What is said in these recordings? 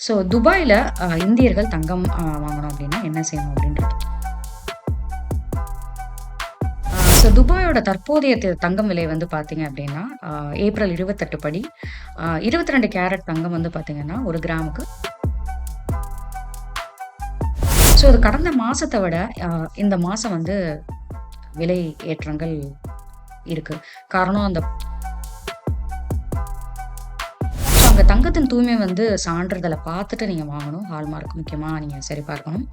So துபாயில் இந்தியர்கள் தங்கம் வாங்கணும் அப்படின்னா என்ன செய்யணும் அப்படின்றது? ஸோ துபாயோட தற்போதைய தங்கம் விலை வந்து பார்த்தீங்க அப்படின்னா ஏப்ரல் 28 படி இருபத்தி ரெண்டு கேரட் தங்கம் வந்து பார்த்தீங்கன்னா, ஒரு கிராமுக்கு. ஸோ அது கடந்த மாதத்தை விட இந்த மாதம் வந்து விலை ஏற்றங்கள் இருக்குது காரணம் அந்த அங்கே தங்கத்தின் தூய்மை வந்து சான்றிதழை பார்த்துட்டு நீங்கள் வாங்கணும். ஹால்மார்க் முக்கியமாக நீங்கள் சரி பார்க்கணும்.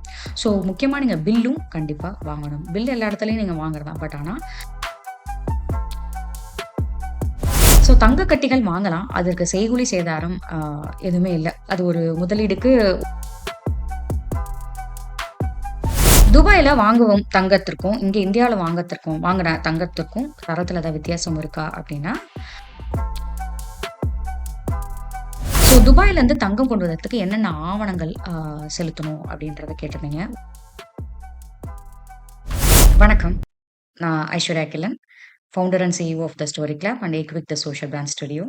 ஸோ முக்கியமாக நீங்கள் பில்லும் கண்டிப்பாக வாங்கணும். பில் எல்லா இடத்துலையும் நீங்கள் வாங்குறதான். பட் ஆனால் ஸோ தங்க கட்டிகள் வாங்கலாம். அதற்கு செய்குலி சேதாரம் எதுவுமே இல்லை அது ஒரு முதலீடுக்கு துபாயில் வாங்குவோம் தங்கத்திற்கும், இங்கே இந்தியாவில் வாங்கத்திற்கும் வாங்கின தங்கத்திற்கும் தரத்தில் ஏதாவது வித்தியாசம் இருக்கா அப்படின்னா துபாயிலருந்து தங்கம் கொண்டு வரதுக்கு என்னென்ன ஆவணங்கள் செலுத்தணும் அப்படின்றத கேட்டிருந்தீங்க. வணக்கம். நான் Aishwarya Gillan. Founder and CEO of the story club and ஏக்விக் the social brand studio.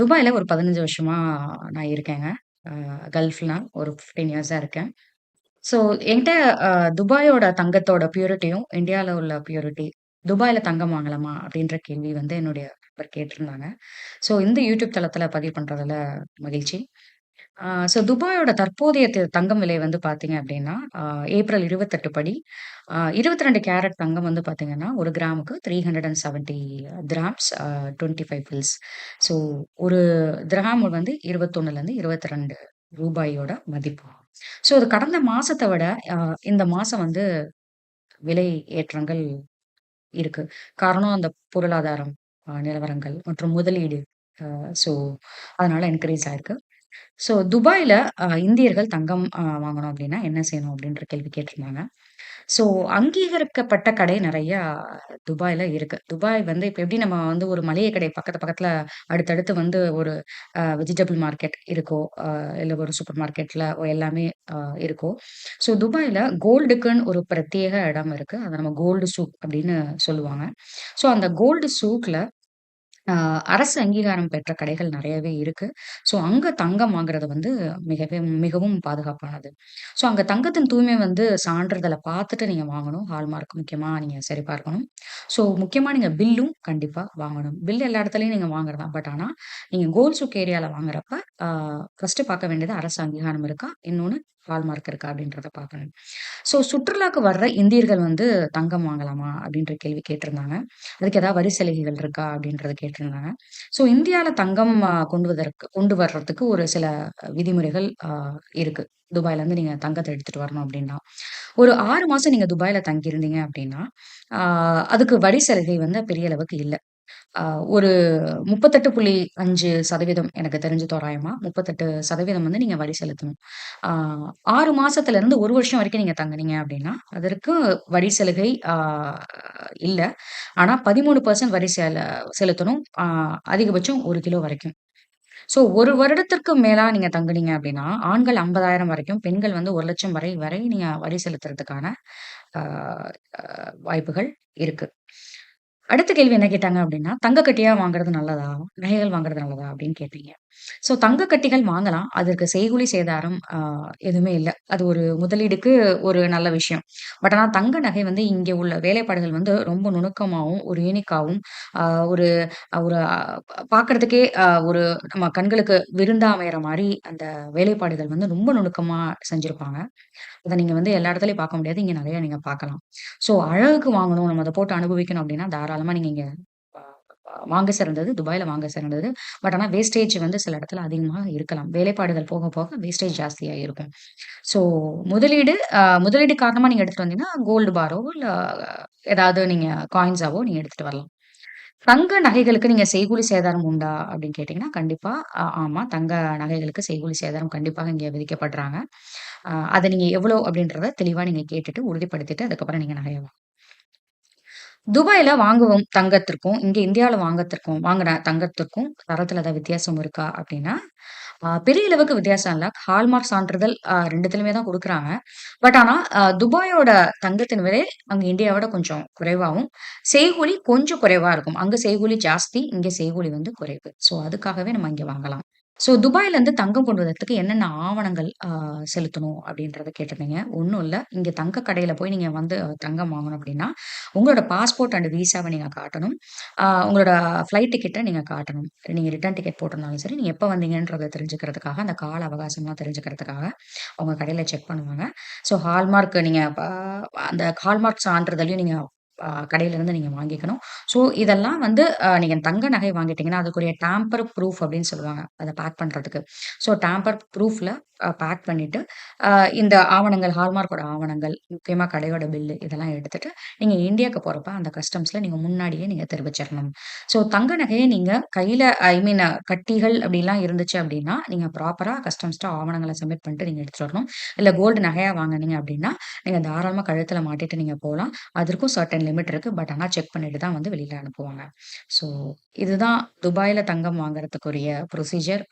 துபாயில் ஒரு 15 வருஷமா நான் இருக்கேங்க. கல்ஃப்னா ஒரு ஃபிஃப்டீன் இயர்ஸாக இருக்கேன். ஸோ என்கிட்ட துபாயோட தங்கத்தோட பியூரிட்டியும், இந்தியாவில் உள்ள பியூரிட்டி துபாயில தங்கம் வாங்கலாமா? அப்படின்ற கேள்வி வந்து என்னுடைய நண்பர் கேட்டிருந்தாங்க. ஸோ இந்த யூடியூப் தளத்தில் பதிவு பண்றதுல மகிழ்ச்சி. ஸோ துபாயோட தற்போதைய தங்கம் விலை வந்து பார்த்தீங்க அப்படின்னா ஏப்ரல் 28 படி இருபத்தி ரெண்டு கேரட் தங்கம் வந்து பார்த்தீங்கன்னா, ஒரு கிராமுக்கு 370 திராம்ஸ் அ 25 ஃபில்ஸ். ஸோ ஒரு கிராம் வந்து 21லருந்து 22 ரூபாயோட மதிப்பு. ஸோ அது கடந்த மாதத்தை விட இந்த மாசம் வந்து விலை ஏற்றங்கள் இருக்கு. காரணம் அந்த பொருளாதாரம் நிலவரங்கள் மற்றும் முதலீடு. ஸோ அதனால என்கரேஜ் ஆயிருக்கு. ஸோ துபாயில அ இந்தியர்கள் தங்கம் அ வாங்கணும் அப்டின்னா என்ன செய்யணும் அப்டின்ற கேள்வி கேட்டிருந்தாங்க. ஸோ அங்கீகரிக்கப்பட்ட கடை நெறையா துபாய்ல இருக்கு. துபாய் வந்து இப்ப எப்டி நம்ம வந்து ஒரு மளிகை கடை பக்கத்து பக்கத்துல அடுத்தடுத்து வந்து ஒரு அ வெஜிடபிள் மார்க்கெட் இருக்கோ, அ இல்ல ஒரு சூப்பர் மார்க்கெட்ல எல்லாமே அ இருக்கோ, ஸோ துபாயில கோல்டுக்குன்னு ஒரு பிரத்யேக இடம் இருக்கு. அத நம்ம கோல்டு சூக் அப்டின்னு சொல்லுவாங்க. ஸோ அந்த கோல்டு சூக்ல அரசு அங்கீகாரம் பெற்ற கடைகள் நிறையவே இருக்கு. ஸோ அங்க தங்கம் வாங்குறது வந்து மிகவே மிகவும் பாதுகாப்பானது. ஸோ அங்க தங்கத்தின் தூய்மை வந்து சான்றிதழை பார்த்துட்டு நீங்க வாங்கணும். ஹால்மார்க் முக்கியமா நீங்க சரி பார்க்கணும். ஸோ முக்கியமா நீங்க பில்லும் கண்டிப்பா வாங்கணும். பில் எல்லா இடத்துலையும் நீங்க வாங்குறதான். பட் ஆனா நீங்க கோல்சுக் ஏரியால வாங்குறப்ப ஃபர்ஸ்ட் பார்க்க வேண்டியது அரசு அங்கீகாரம் இருக்கா? இன்னொன்னு ஹால்மார்க் இருக்கா? அப்படின்றத பார்க்கணும். ஸோ சுற்றுலாக்கு வர்ற இந்தியர்கள் வந்து தங்கம் வாங்கலாமா? அப்படின்ற கேள்வி கேட்டிருந்தாங்க. அதுக்கு ஏதாவது வரி சலுகைகள் இருக்கா? அப்படின்றத கேட்டிருந்தாங்க. ஸோ இந்தியால தங்கம் கொண்டு வதற்கு கொண்டு வர்றதுக்கு ஒரு சில விதிமுறைகள் அ இருக்கு. துபாயிலருந்து நீங்க தங்கத்தை எடுத்துட்டு வரணும் அப்படின்னா ஒரு ஆறு மாசம் நீங்க துபாயில தங்கியிருந்தீங்க அப்படின்னா அதுக்கு வரி சலுகை வந்து பெரிய அளவுக்கு இல்ல. ஒரு முப்பத்தெட்டு புள்ளி அஞ்சு சதவீதம் எனக்கு தெரிஞ்சு தோராயமா 38% வந்து நீங்க வரி செலுத்தணும். ஆறு மாசத்துல இருந்து ஒரு வருஷம் வரைக்கும் நீங்க தங்குனீங்க அப்படின்னா அதற்கு வரி சலுகை இல்லை ஆனா 13% வரி செல செலுத்தணும். அதிகபட்சம் ஒரு கிலோ வரைக்கும். ஸோ ஒரு வருடத்திற்கு மேலா நீங்க தங்குனீங்க அப்படின்னா ஆண்கள் 50,000 வரைக்கும், பெண்கள் வந்து ஒரு லட்சம் வரை வரை நீங்க வரி செலுத்துறதுக்கான வாய்ப்புகள் இருக்கு. அடுத்த கேள்வி என்ன கேட்டாங்க அப்படின்னா தங்க கட்டியா வாங்குறது நல்லதா? நகைகள் வாங்குறது நல்லதா? அப்படின்னு கேட்டீங்க. ஸோ தங்க கட்டிகள் வாங்கலாம். அதற்கு செய்கூலி சேதாரம் எதுவுமே இல்ல. அது ஒரு முதலீடுக்கு ஒரு நல்ல விஷயம். பட் ஆனா தங்க நகை வந்து இங்க உள்ள வேலைப்பாடுகள் வந்து ரொம்ப நுணுக்கமாவும், ஒரு யூனிக்காகவும் ஒரு ஒரு பார்க்கறதுக்கே ஒரு நம்ம கண்களுக்கு விருந்தா அமையற மாதிரி அந்த வேலைப்பாடுகள் வந்து ரொம்ப நுணுக்கமா செஞ்சுருப்பாங்க அத நீங்க வந்து எல்லா இடத்துலயும் பார்க்க முடியாது. இங்க நிறைய நீங்க பார்க்கலாம். ஸோ அழகுக்கு வாங்கணும், நம்ம அதை போட்டு அனுபவிக்கணும் அப்படின்னா தாராளம் நீங்க இங்க வாங்க சிறந்தது. துபாயில வாங்க சிறந்தது. பட் ஆனா வேஸ்டேஜ் வந்து சில இடத்துல அதிகமாக இருக்கலாம். வேலைப்பாடுகள் போக போக வேஸ்டேஜ் ஜாஸ்தியா இருக்கும். ஸோ முதலீடு முதலீடு காரணமா நீங்க எடுத்துட்டு வந்தீங்கன்னா, கோல்டு பாரோ இல்ல ஏதாவது நீங்க காயின்ஸாவோ நீங்க எடுத்துட்டு வரலாம். தங்க நகைகளுக்கு நீங்க செய்கூலி சேதாரம் உண்டா? அப்படின்னு கேட்டீங்கன்னா, கண்டிப்பா ஆமா. தங்க நகைகளுக்கு செய்கூலி சேதாரம் கண்டிப்பாக இங்க விதிக்கப்படுறாங்க. அதை அத நீங்க எவ்வளோ அப்படின்றத தெளிவா நீங்க கேட்டுட்டு, உறுதிப்படுத்திட்டு அதுக்கப்புறம் நீங்க நகையை வாங்க துபாயில வாங்குவோம் தங்கத்திற்கும், இங்க இந்தியாவுல வாங்கத்திற்கும் வாங்குன தங்கத்திற்கும் தரத்துல ஏதாவது வித்தியாசம் இருக்கா? அப்படின்னா பெரிய அளவுக்கு வித்தியாசம் இல்ல. ஹால்மார்க் சான்றிதழ் அ 2த்துலயுமே தான் கொடுக்குறாங்க பட் ஆனா துபாயோட தங்கத்தின் விலை அங்க இந்தியாவோட கொஞ்சம் குறைவாவும், செய்கூலி கொஞ்சம் குறைவா இருக்கும். அங்க செய்கூலி ஜாஸ்தி, இங்க செய்கூலி வந்து குறைவு. ஸோ அதுக்காகவே நம்ம இங்க வாங்கலாம். ஸோ துபாயிலேருந்து தங்கம் கொண்டு வரதுக்கு என்னென்ன ஆவணங்கள் செலுத்தணும் அப்படின்றத கேட்டிருந்தீங்க. ஒன்றும் இல்லை இங்கே தங்க கடையில் போய் நீங்கள் வந்து தங்கம் வாங்கணும் அப்படின்னா, உங்களோட பாஸ்போர்ட் அண்ட் விசாவை நீங்கள் காட்டணும். உங்களோட ஃப்ளைட் டிக்கெட்டை நீங்கள் காட்டணும். நீங்கள் ரிட்டர்ன் டிக்கெட் போட்டிருந்தாலும் சரி, நீங்கள் எப்போ வந்தீங்கன்றத தெரிஞ்சுக்கிறதுக்காக, அந்த கால அவகாசம்லாம் தெரிஞ்சுக்கிறதுக்காக, அவங்க கடையில் செக் பண்ணுவாங்க. ஸோ ஹால்மார்க் நீங்கள் அந்த ஹால்மார்க் சான்றிதழையும் நீங்கள் கடையிலருந்து நீங்க வாங்கிக்கணும். ஸோ இதெல்லாம் வந்து நீங்கள் நீங்க தங்க நகை வாங்கிட்டீங்கன்னா, அதுக்குரிய டேம்பர் ப்ரூஃப் அப்படின்னு சொல்லுவாங்க. அதை பேக் பண்றதுக்கு. ஸோ டேம்பர் ப்ரூஃப்ல பேக் பண்ணிட்டு, இந்த ஆவணங்கள் ஹால்மார்க்கோட ஆவணங்கள், முக்கியமா கடையோட பில்லு இதெல்லாம் எடுத்துட்டு, நீங்க இந்தியாக்கு போகிறப்ப அந்த கஸ்டம்ஸ்ல நீங்க முன்னாடியே நீங்க தெரிவிச்சிரணும். ஸோ தங்க நகையை நீங்க கையில ஐ மீன் கட்டிகள் அப்படிலாம் இருந்துச்சு அப்படின்னா, நீங்க ப்ராப்பரா கஸ்டம்ஸ்ட்டு ஆவணங்களை சப்மிட் பண்ணிட்டு நீங்க எடுத்துகிட்டு வரணும். இல்ல கோல்டு நகையா வாங்குனீங்க அப்படின்னா, நீங்க தாராளமா கழுத்துல மாட்டிட்டு நீங்க போகலாம் அதற்கும் சர்டன் லிமிட் இருக்கு. பட் ஆனால் செக் பண்ணிட்டு தான் வந்து வெளியில அனுப்புவாங்க. ஸோ இதுதான் துபாய்ல தங்கம் வாங்குறதுக்குரிய ப்ரொசீஜர்.